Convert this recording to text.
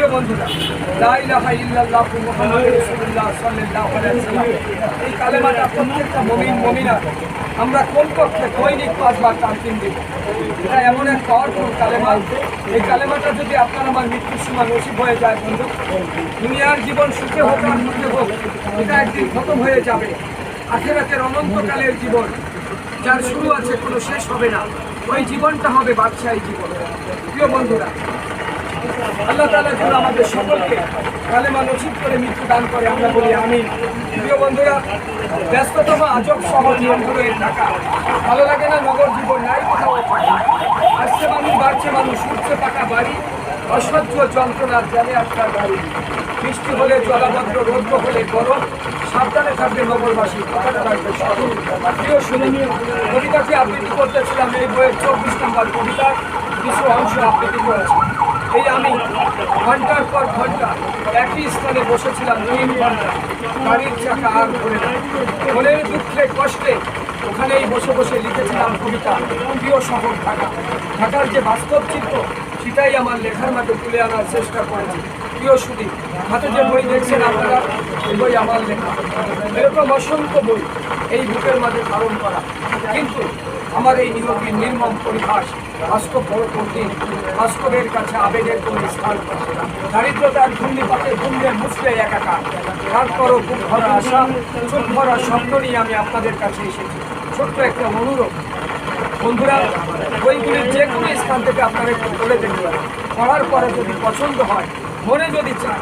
প্রিয় বন্ধুরা এই কালেমাটা আমরা কোন পক্ষে দৈনিক পাঁচবার টানতেন দিব? এটা এমন এক পাওয়ারফুল কালেমা। এই কালেমাটা যদি আপনার আমার মৃত্যুর সময় নসিব হয়ে যায়, বন্ধু, দুনিয়ার জীবন সুখে হোক আর দুঃখে হোক, এটা একদিন খতম হয়ে যাবে। আখেরাতের অনন্তকালের জীবন, যার শুরু আছে কোনো শেষ হবে না। ওই জীবনটা হবে বাদশাহী জীবন। প্রিয় বন্ধুরা আল্লাহ তালা যেন আমাদের সকলকে কালেমা নসিব করে মৃত্যু দান করে। আমরা বলি আমি প্রিয় বন্ধুরা, ব্যস্ততম আজব শহর নিয়ন্ত্রণে ঢাকা ভালো লাগে না নগর জীবন, নাই কোথাও আসছে মানুষ, বাড়ছে মানুষ, উঠছে পাকা বাড়ি, অসহ্য যন্ত্রণার জানে আপনার বাড়ি। বৃষ্টি হলে জলাবদ্ধ, রৌদ্র হলে গরম, সাবধানে থাকবে নগরবাসী। কথাটা রাখবে স্মরণ প্রিয় শুনে কবিতাটি আবৃত্তি করতেছিলাম এই বইয়ের চব্বিশ নম্বর কবিতার। কিছু অংশ আবৃত্তি করেছি। এই আমি ঘণ্টার পর ঘণ্টা একই স্থানে বসেছিলাম তিন ঘণ্টা গাড়ির চাকা আর ঘুরে না। মনের দুঃখে, কষ্টে ওখানেই বসে বসে লিখেছিলাম কবিতা, প্রিয় শহর ঢাকা। ঢাকার যে বাস্তব চিত্র, সেটাই আমার লেখার মাঝে তুলে আনার চেষ্টা করেছি। প্রিয় সুদী, হাতে যে বই দেখছেন আপনারা, এই বই আমার লেখা। এরকম অসংখ্য বই এই বুকের মাঝে ধারণ করা। কিন্তু আমার এই নিয়োগের নির্মম পরিহাস বাস্তব বড় বাস্তবের কাছে আবেগের কোনো স্থান দারিদ্রতার ঘূর্ণিপাতে ঘুমলে মুসলে একাকার। তারপরও বুক ভরা আশা, চোখ ভরা স্বপ্ন নিয়ে আমি আপনাদের কাছে এসেছি। ছোট্ট একটা অনুরোধ। বন্ধুরা, বইগুলির যে কোনো স্থান থেকে আপনারা একটু বলে দেখতে পারেন পড়ার পরে যদি পছন্দ হয়, মনে যদি চান